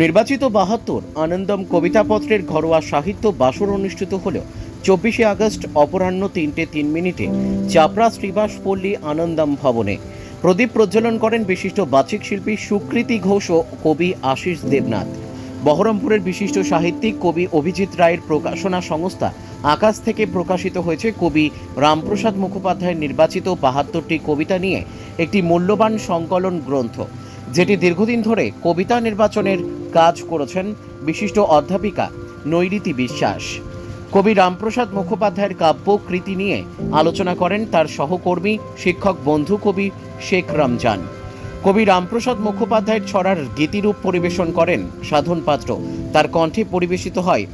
নির্বাচিত বাহাত্তর আনন্দম কবিতাপত্রের ঘরোয়া সাহিত্য বাসর অনুষ্ঠিত হলেও চব্বিশে আগস্ট অপরাহ্ন তিনটে তিন মিনিটে চাপড়া শ্রীবাস পল্লী আনন্দম ভবনে প্রদীপ প্রজ্বলন করেন বিশিষ্ট বাচিক শিল্পী সুকৃতি ঘোষ ও কবি আশিস দেবনাথ। বহরমপুরের বিশিষ্ট সাহিত্যিক কবি অভিজিৎ রায়ের প্রকাশনা সংস্থা আকাশ থেকে প্রকাশিত হয়েছে কবি রামপ্রসাদ মুখোপাধ্যায়ের নির্বাচিত বাহাত্তরটি কবিতা নিয়ে একটি মূল্যবান সংকলন গ্রন্থ, যেটি দীর্ঘদিন ধরে কবিতা নির্বাচনের কাজ করেছেন বিশিষ্ট অধ্যাপিকা নৈরীতি বিশ্বাস। কবি রামপ্রসাদ মুখোপাধ্যায়ের কাব্য কৃতি নিয়ে আলোচনা করেন তার সহকর্মী শিক্ষক বন্ধু কবি শেখ রমজান। কবি রামপ্রসাদ মুখোপাধ্যায়ের ছড়ার গীতিরূপ পরিবেশন করেন সাধন পাত্র। তার কণ্ঠে পরিবেশিত হয়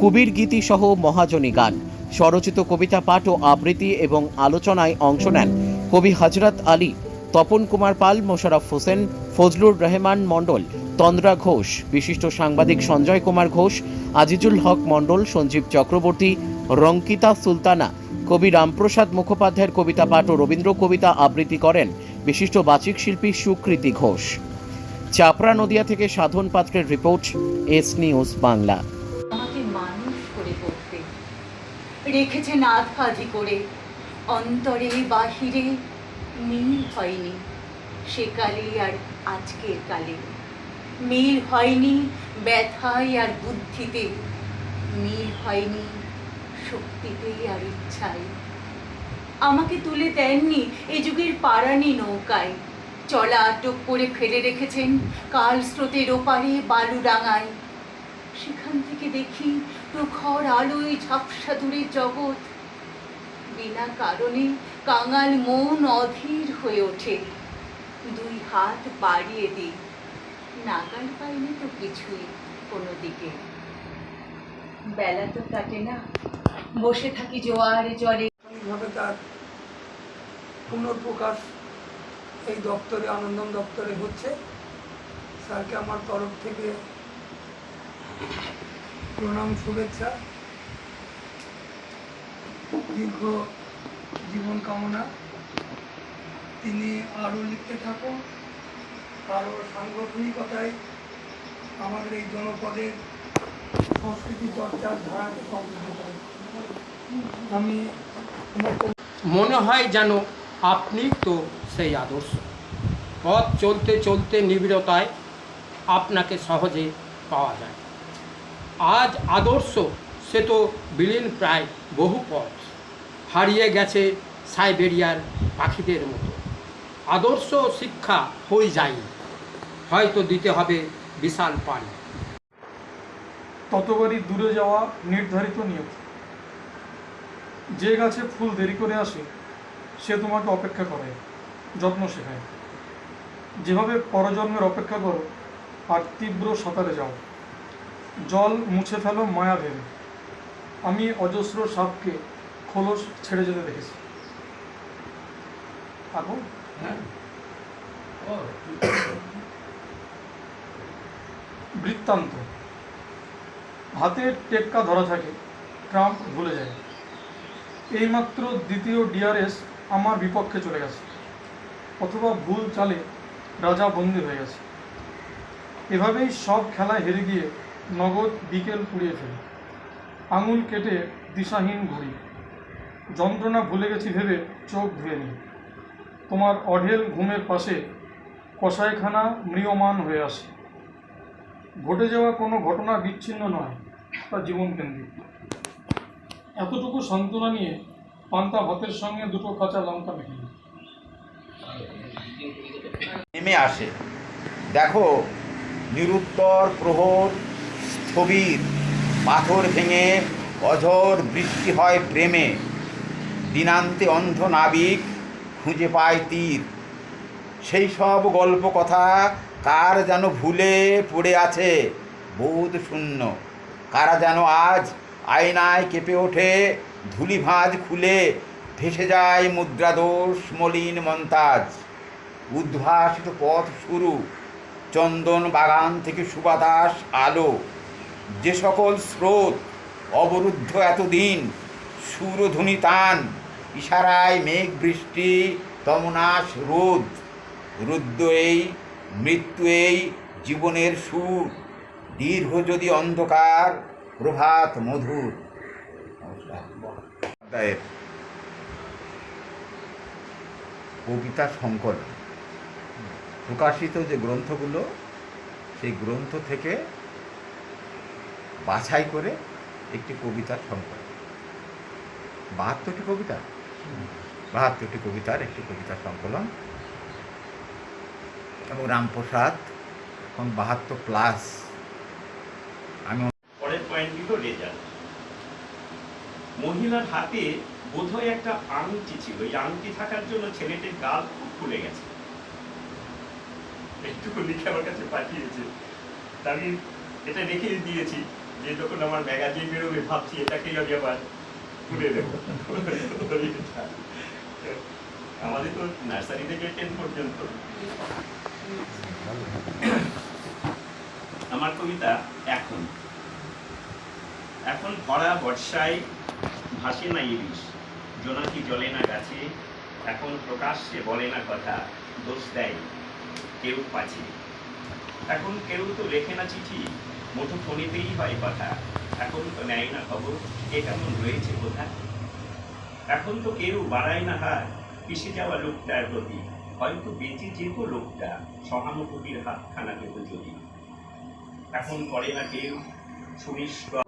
কবির গীতি সহ মহাজনী গান। স্বরচিত কবিতা পাঠ ও আবৃত্তি এবং আলোচনায় অংশ নেন কবি হজরত আলী, তপন কুমার পাল মোশারফ হোসেন, ফজলুর রহমান মণ্ডল তন্দ্রা ঘোষ, বিশিষ্ট সাংবাদিক সঞ্জয় কুমার ঘোষ, আজিজুল হক মণ্ডল, সঞ্জীব চক্রবর্তী, রঙ্কিতা সুলতানা, কবি রামপ্রসাদ মুখোপাধ্যায়ের কবিতা পাঠ ও রবীন্দ্র কবিতা আবৃত্তি করেন বিশিষ্ট বাচিক শিল্পী সুকৃতি ঘোষ। চাপড়া নদিয়া থেকে সাধন পাত্রের রিপোর্ট, এস নিউজ বাংলা। করতে রেখেছেন আধাধি করে, অন্তরে বাহিরে মিল হয়নি, সে কালে আর আজকের কালে। মিল হয়নি ব্যথায় আর বুদ্ধিতে, মিল হয়নি শক্তিতে আর ইচ্ছায়। আমাকে তুলে দেননি এ যুগের পারানি নৌকায়। চলা আটক করে ফেলে রেখেছেন কাল স্রোতের ওপারে বালুডাঙায় সেখান থেকে দেখি প্রখর আলোয় ঝাপসা দূরে জগৎ। বিনা কারণে কাঙাল মন অধীর হয়ে ওঠে। দুই হাত বাড়িয়ে দিই। নাগাল পাইনি তো কিছুই কোনো দিকে। বেলা তো কাটে না। বসে থাকি জোয়ারে জলে। এইভাবে তার পুনর্প্রকাশ এই দপ্তরে, আনন্দম দপ্তরে হচ্ছে। স্যারকে আমার তরফ থেকে প্রণাম, শুভেচ্ছা। দীর্ঘ জীবন কামনা। তিনি আরও লিখতে থাকুন। আরও সাংগঠনিকতায় আমাদের এই জনপদের সংস্কৃতি চর্চার ধারাকে করেন আমি মনে হয় যেন আপনি তো সেই আদর্শ। পথ চলতে চলতে নিবিড়তায় আপনাকে সহজে পাওয়া যায়। আজ আদর্শ, সে তো বিলীন প্রায় বহু পথ। হারিয়ে গেছে সাইবেরিয়ার পাখিদের মতো। আদর্শ শিক্ষা হয়ে যায়নি। হয়তো দিতে হবে বিশাল পানি। ততবারই দূরে যাওয়া নির্ধারিত নিয়ম। যে গাছে ফুল দেরি করে আসে সে তোমাকে অপেক্ষা করে যত্ন শেখায়। যেভাবে পরজন্মের অপেক্ষা করো আর তীব্র সাঁতারে যাও। জল মুছে ফেলো মায়া ভেবে। আমি অজস্র সাপকে খোলস ছেড়ে যেতে দেখেছি। আবু বৃত্তান্ত। হাতে টেক্কা ধরা থাকে, ট্রাম্প ভুলে যায়। এইমাত্র দ্বিতীয় ডিআরএস আমার বিপক্ষে চলে গেছে, অথবা ভুল চালে রাজা বন্দি হয়ে গেছে। এভাবেই সব খেলায় হেরে গিয়ে নগদ বিকেল পুড়িয়ে ফেলি। আঙুল কেটে দিশাহীন ঘুরি যন্ত্রণা ভুলে গেছি ভেবে চোখ ধুয়ে নিই। তোমার অঢেল ঘুমের পাশে কষাইখানা ম্রিয়মান হয়ে আসে। ঘটে যাওয়া কোনো ঘটনা বিচ্ছিন্ন নয়, তা জীবনকেন্দ্রিক। এতটুকু সান্ত্বনা নিয়ে পান্তা ভাতের সঙ্গে দুটো কাঁচা লঙ্কা মেখে নেমে আসে। দেখো, নিরুত্তর, প্রহর, স্থবির, পাথর ভেঙে অঝর বৃষ্টি হয় প্রেমে। দিনান্তে অন্ধ নাবিক খুঁজে পায় তীর। সেই সব গল্প কথা কার যেন ভুলে পড়ে আছে বোধ শূন্য? কারা যেন আজ আয়নায় কেঁপে ওঠে ধুলি ভাঁজ খুলে ভেসে যায় মুদ্রাদোষ, মলিন মন্তাজ? উদ্ভাসিত পথ শুরু, চন্দন বাগান থেকে সুবাতাস আলো। যে সকল স্রোত অবরুদ্ধ এতদিন, সুরধ্বনি তান, ইশারায় মেঘ বৃষ্টি, তমনাশ রোদ রুদ্র এই মৃত্যু এই জীবনের সুর। দীর্ঘ যদি অন্ধকার প্রভাত মধুর। কবিতা সংকলন। প্রকাশিত যে গ্রন্থগুলো সেই গ্রন্থ থেকে বাছাই করে একটি কবিতার সংকলন। বাহাত্তরটি কবিতা? বাহাত্তরটি কবিতার একটি কবিতা সংকলন। এবং রামপ্রসাদ, এখন বাহাত্তর প্লাস আমি পরের পয়েন্ট হলো রেজাল্ট মহিলার হাতে বোধহয় একটা আংটি ছিল। এই আংটি থাকার জন্য ছেলেটির গাল খুব ফুলে গেছে। একটুকু লিখে আমার কাছে পাঠিয়েছে। আমি এটা রেখে দিয়েছি যে যখন আমার ম্যাগাজিন বেরোবে, ভাবছি এটাকেই আমি আবার তুলে দেবো। আমাদের তো নার্সারি থেকে টেন পর্যন্ত। আমার কবিতা এখন। এখন ভরা বর্ষায় ভাসে না ইলিশ। জোনাকি জলে না গাছে, এখন প্রকাশ্যে বলে না কথা, দোষ দেয় কেউ পাছে। এখন কেউ তো লেখে না চিঠি, মুঠো ফোনেতেই হয় কথা, এখন তো নেয় না খবর কে কেমন রয়েছে কোথা? এখন তো কেউ বাড়ায় না হাত পিসে যাওয়া লোকটার প্রতি হয়তো বেঁচে যেত লোকটা সহানুভূতির হাতখানা পেত যদি। এখন করে না কেউ সুনিষ্ঠ